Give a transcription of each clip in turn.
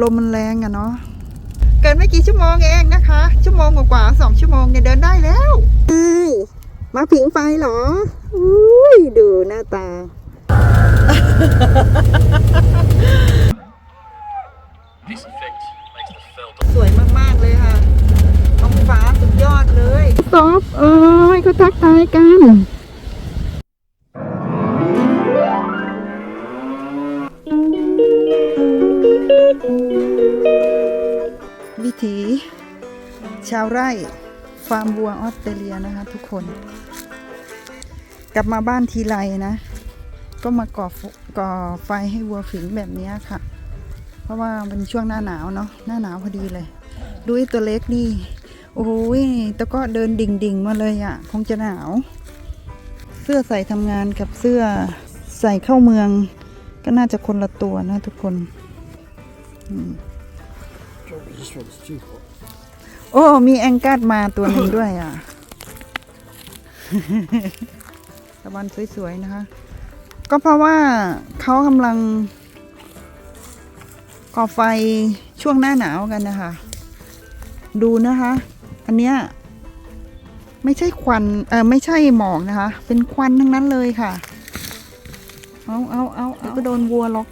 ลมมันแรงอะเนาะเกินไม่กี่ชั่วโมงเองนะคะ ชั่วโมงกว่าๆสองชั่วโมงเนี่ยเดินได้แล้วมาผิงไฟเหรออุ้ยดูหน้าตา This effect makes the felt สวยมาก ๆ เลยค่ะท้องฟ้าสุดยอดเลยซอฟเอ้ยเขาทักทายกัน วิถีชาวไร่ฟาร์มวัวออสเตรเลียนะคะ ทุกคน กลับมาบ้านทีไรนะ ก็มาก่อไฟก่อไฟให้วัวฝิงแบบนี้ค่ะ เพราะว่าเป็นช่วงหน้าหนาวเนาะหน้าหนาวพอดีเลยดูไอ้ตัวเล็กนี่โอ้ยแต่ก็เดินดิ่งๆมาเลยอะ่ะ คงจะหนาว เสื้อใส่ทำงานกับเสื้อใส่เข้าเมือง ก็น่าจะคนละตัวนะทุกคน โอ้ มีแองกัดมาตัวหนึ่งด้วยอะ ตะวันสวย ๆ นะคะ ก็เพราะว่าเขากำลังก่อไฟช่วงหน้าหนาวกันนะคะ ดูนะคะ อันเนี้ยไม่ใช่ควันเออไม่ใช่หมอกนะคะ เป็นควันทั้งนั้นเลยค่ะ เอาเอาเอาเอาก็โดนวัวล็อก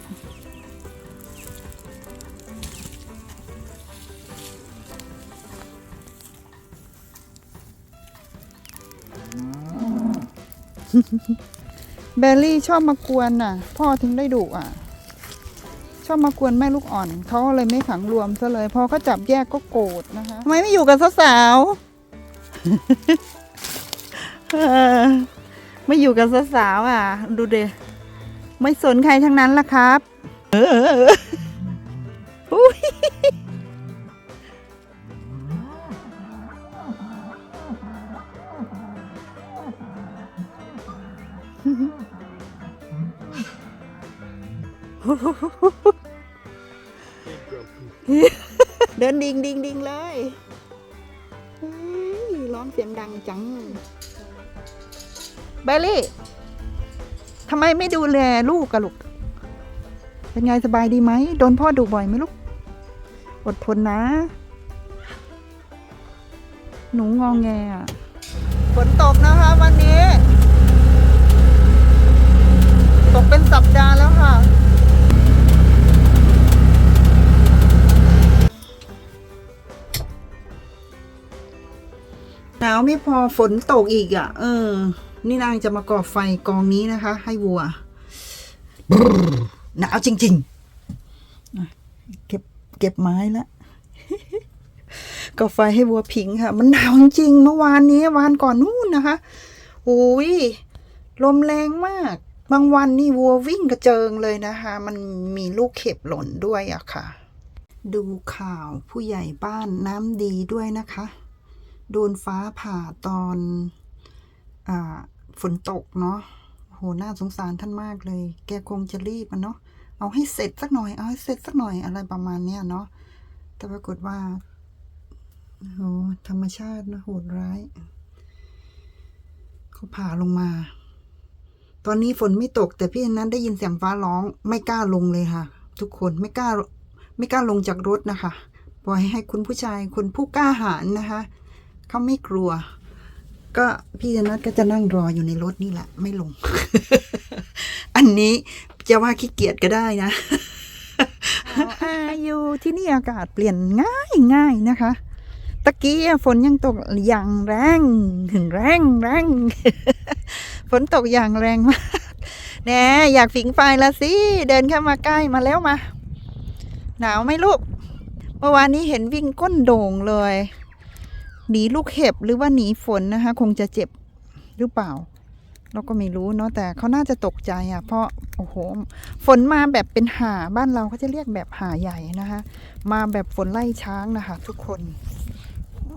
เบลลี่ชอบมากวนน่ะ พ่อถึงได้ดุอะ ชอบมากวนแม่ลูกอ่อน เขาเลยไม่ขังรวมซะเลย พอเขาจับแยกก็โกรธนะคะทำไมไม่อยู่กับสาวๆไม่อยู่กับสาวๆอะ ดูเดไม่สนใครทั้งนั้นละครับ เออ เดินดิงดิงดิงเลยร้องเสียงดังจังเบลลี่ทำไมไม่ดูแลลูกกะลูก เป็นไงสบายดีไหม โดนพ่อดุบ่อยไหมลูก อดทนนะ หนูงองแงอะฝนตกนะคะวันนี้ ตกเป็นสัปดาห์แล้วค่ะาวไม่พอฝนตกอีกอะ เออ นี่นางจะมาก่อไฟกองนี้นะคะ ให้วัวบรรหนาวจริงๆอะเก็บเก็บไม้ละก่อไฟให้วัวผิงค่ะ มันหนาวจริงๆเมื่อวานนี้วานก่อนนู่นนะคะโอ้ยลมแรงมาก บางวันนี่วัววิ่งกระเจิงเลยนะคะ มันมีลูกเข็บหล่นด้วยอะค่ะ ดูข่าวผู้ใหญ่บ้านน้ำดีด้วยนะคะ โดนฟ้าผ่าตอนอฝนตกเนาะโหน่าสงสารท่านมากเลย แกคงจะรีบอะเนาะเอาให้เสร็จสักหน่อย เอาให้เสร็จสักหน่อยอะไรประมาณเนี้ยเนาะแต่ปรากฏว่าโหธรรมชาตินะโหดร้ายเขาผ่าลงมา ตอนนี้ฝนไม่ตก แต่พี่นั้นได้ยินเสียงฟ้าร้องไม่กล้าลงเลยค่ะ ทุกคนไม่กล้า ไม่กล้าลงจากรถนะคะ ปล่อยให้คุณผู้ชายคนผู้กล้าหาญนะคะ เขาไม่กลัว ก็พี่ธนัทก็จะนั่งรออยู่ในรถนี่แหละ ไม่ลง อันนี้จะว่าขี้เกียจก็ได้นะอายุที่นี่อากาศเปลี่ยนง่ายง่ายนะคะ ตะกี้ฝนยังตกอย่างแรงแรงแรงฝนตกอย่างแรงมากแหน่อยากผิงไฟละสิ เดินเข้ามาใกล้มาแล้วมา หนาวไหมลูก เมื่อวานนี้เห็นวิ่งก้นโด่งเลย หนีลูกเห็บหรือว่าหนีฝนนะคะ คงจะเจ็บหรือเปล่า เราก็ไม่รู้เนาะแต่เขาน่าจะตกใจอะ เพราะโอ้โห ฝนมาแบบเป็นหาบ้านเราเขาจะเรียกแบบหาใหญ่นะคะ มาแบบฝนไล่ช้างนะคะ ทุกคน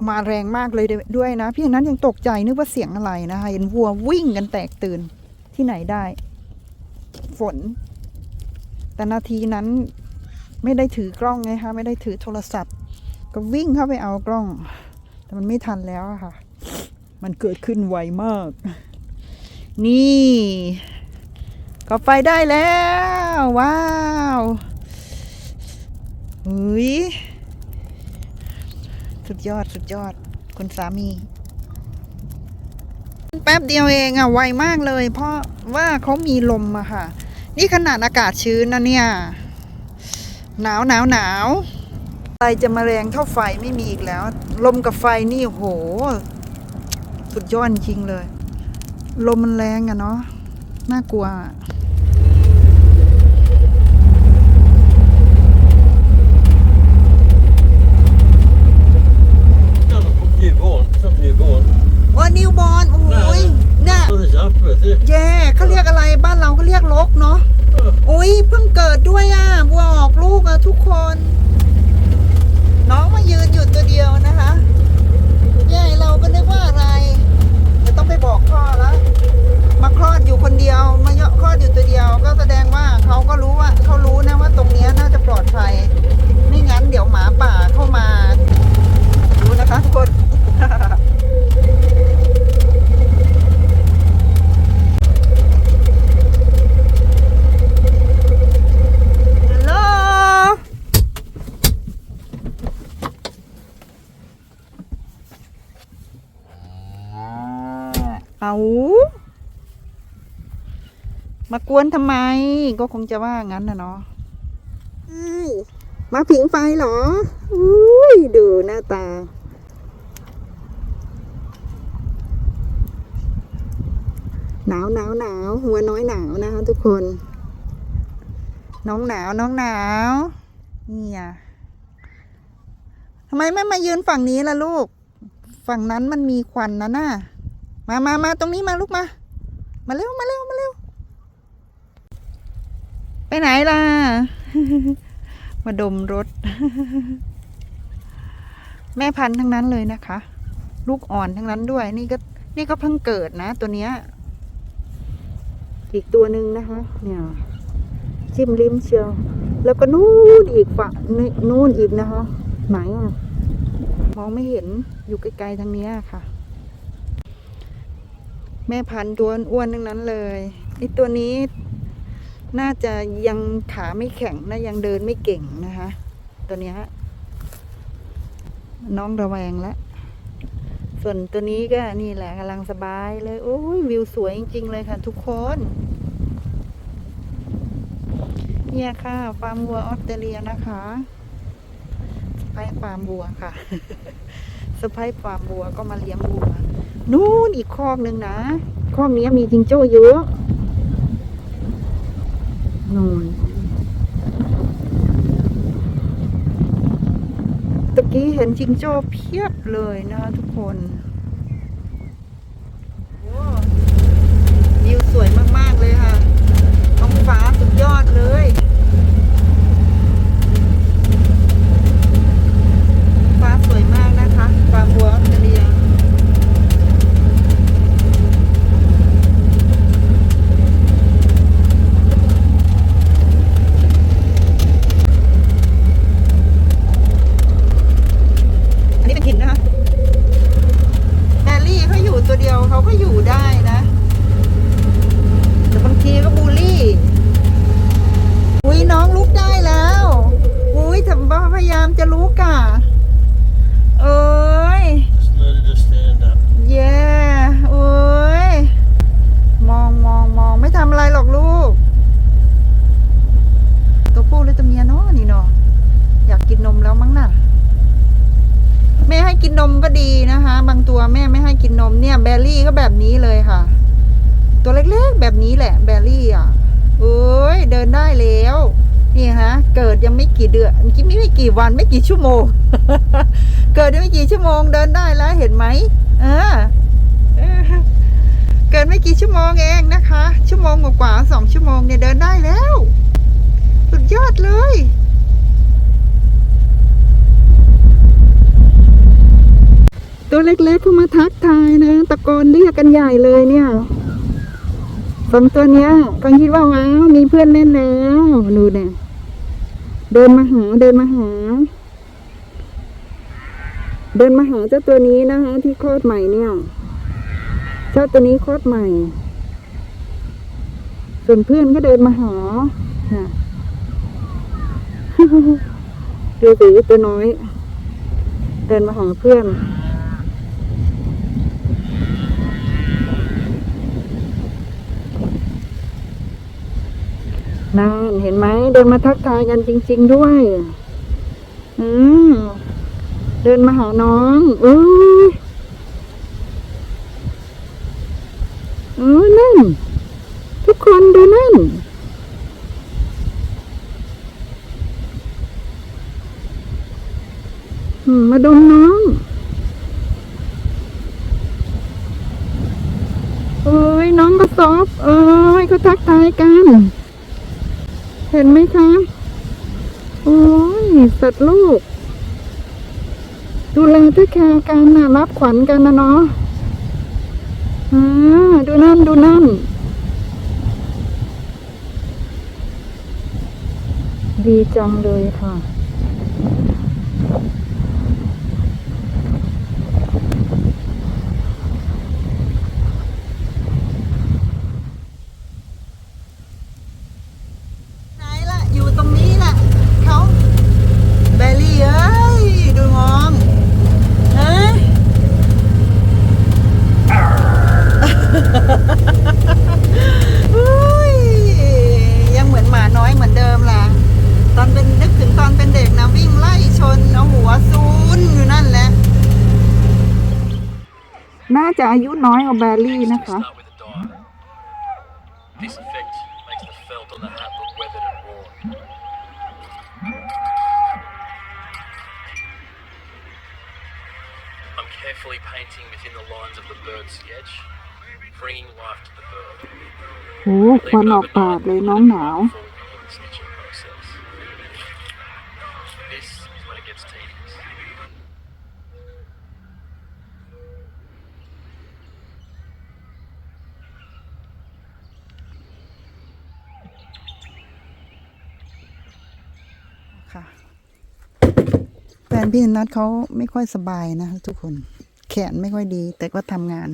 มาแรงมากเลยด้วยนะพี่นั้นยังตกใจนึกว่าเสียงอะไรนะคะเห็นวัววิ่งกันแตกตื่นที่ไหนได้ ฝน แต่นาทีนั้นไม่ได้ถือกล้องไงคะไม่ได้ถือโทรศัพท์ ก็วิ่งเข้าไปเอากล้อง แต่มันไม่ทันแล้วค่ะ มันเกิดขึ้นไวมาก นี่ก็ไฟได้แล้ว ว้าวอุ้ยสุดยอดสุดยอด คุณสามี แป๊บเดียวเองอะไวมากเลย เพราะว่าเขามีลมอะค่ะ นี่ขนาดอากาศชื้นนะเนี่ย หนาวหนาวหนาวไฟจะมาแรงเท่าไฟไม่มีอีกแล้ว ลมกับไฟนี่โห สุดยอดจริงเลย ลมมันแรงอะเนาะน่ากลัวอะ Ja, men newborn, som newborn. โอ้นิวบอลโอ้ยเนี่ย Dat is appet, hè. แย่เขาเรียกอะไรบ้านเราก็เรียกลกเนาะโอ้ยเพิ่งเกิดด้วยอะบัวออกลูกอะทุกคน น้องมายืนอยู่ตัวเดียวนะคะแย่เราก็นึกว่าอะไรเดี๋ยวต้องไปบอกพ่อแล้ว มาคลอดอยู่คนเดียว มาเยาะคลอดอยู่ตัวเดียว ก็แสดงว่าเขาก็รู้ว่าเขารู้นะว่าตรงเนี้ยน่าจะปลอดภัย ไม่งั้นเดี๋ยวหมาป่าเข้ามาดูนะคะทุกคน ฮัลโหล เอามากวนทำไม ก็คงจะว่างั้นนะเนาะมาผิงไฟเหรออุ้ยดูหน้าตา หนาวหนาวหนาวหัวน้อยหนาวนะคะทุกคน น้องหนาวน้องหนาวเนี่ยทำไมไม่มายืนฝั่งนี้ล่ะลูก ฝั่งนั้นมันมีควันนะน่ะ มามามาตรงนี้มาลูกมา มาเร็วมาเร็วมาเร็ว ไปไหนล่ะ มาดมรถ แม่พันธุ์ทั้งนั้นเลยนะคะ ลูกอ่อนทั้งนั้นด้วย นี่ก็นี่ก็เพิ่งเกิดนะตัวเนี้ย อีกตัวหนึ่งนะคะ เนี่ยจิ้มลิ้มเชียว แล้วก็นู่นอีกฝั่งนู่นอีกนะคะ ไหนอะมองไม่เห็นอยู่ไกลๆทางนี้ค่ะ แม่พันธุ์ตัวอ้วนทั้งนั้นเลยไอตัวนี้ น่าจะยังขาไม่แข็งนะยังเดินไม่เก่งนะคะ ตัวนี้ยน้องระแวงแล้วส่วนตัวนี้ก็นี่แหละกำลังสบายเลยโอ้ยวิวสวยจริง ๆ เลยค่ะ ทุกคนเนี่ยค่ะฟาร์มวัวออสเตรเลียนะคะสไปฟาร์มวัวค่ะสไปฟาร์มวัวก็มาเลี้ยงวัว นู่นอีกคอกหนึ่งนะคอกนี้มีจิงโจ้เยอะนู่นตะกี้เห็นจิงโจ้เพียบเลยนะคะทุกคนโอ้วิวสวยมาก ๆ เลยค่ะ ท้องฟ้าสุดยอดเลย ฟ้าสวยมากนะคะฟาร์มวัวออสเตรเลีย อันนี้เป็นหินนะคะแมรี่เขาอยู่ตัวเดียวเขาก็อยู่ได้นะ แต่บางทีก็บูลลี่ อุ้ยน้องลุกได้แล้ว อุ้ยทำบ้าพยายามจะลุกอะ เอ้ย Just learning to stand up. เย่โอ้ย มองมองมองไม่ทำอะไรหรอกลูก ตัวผู้หรือตัวเมียเนาะนี่เนาะอยากกินนมแล้วมั้งน่ะ แม่ให้กินนมก็ ดีนะคะ บางตัวแม่ไม่ให้กินนมเนี่ยแบรี่ก็แบบนี้เลยค่ะ ตัวเล็กๆแบบนี้แหละแบรี่อะเอ้ยเดินได้แล้วนี่ฮะเกิดยังไม่กี่เดือนไม่ไม่กี่วันไม่กี่ชั่วโมง เกิดยังไม่กี่ชั่วโมงเดินได้แล้วเห็นไหมเออเออเกิดไม่กี่ชั่วโมงเองนะคะ ชั่วโมงกว่าสองชั่วโมงเนี่ยเดินได้แล้ว สุดยอดเลย ตัวเล็กๆเข้ามาทักทายนะ ตะโกนเรียกกันใหญ่เลยเนี่ยสองตัวเนี้ยก็คิดว่าว้าวมีเพื่อนเล่นแล้วดูเนี่ยเดินมาหาเดินมาหา เดินมาหาเจ้าตัวนี้นะคะที่คลอดใหม่เนี่ย เจ้าตัวนี้คลอดใหม่ ส่วนเพื่อนก็เดินมาหาค่ะดูสิตัวน้อย เดินมาหาเพื่อน นั่น เห็นไหมเดินมาทักทายกันจริง ๆด้วย อืมเดินมาหาน้องอุ้ยเออนั่น ทุกคนดูนั่นมาดมน้องเอ้ยน้องก็ซอฟเอ้ยเขาทักทายกัน ห็นไหมคะ โอ้ย สัตว์ลูก ดูแลเทคแคร์กันนะรับขวัญกันนะเนาะอ่าดูนั่น ดูนั่น ดีจังเลยค่ะ ไหนล่ะ อยู่ตรงนี้ล่ะ เขาแบลลี่เอ้ย ดูมองฮะ อุ้ยยังเหมือนหมาน้อยเหมือนเดิมล่ะ ตอนเป็นนึกถึงตอนเป็นเด็กนะวิ่งไล่ชน เอาหัวซูนอยู่นั่นแหละ น่าจะ อายุน้อยกว่าแบลลี่นะคะ Start with a dive. This effect makes the felt on the hat look weathered and worn. I'm carefully painting within the lines of the bird sketch, bringing life to the bird. โอ้ควันออกปากเลยน้องหนาว Before แฟนพี่นัทเขาไม่ค่อยสบายนะทุกคน แขนไม่ค่อยดี แต่ก็ทำงาน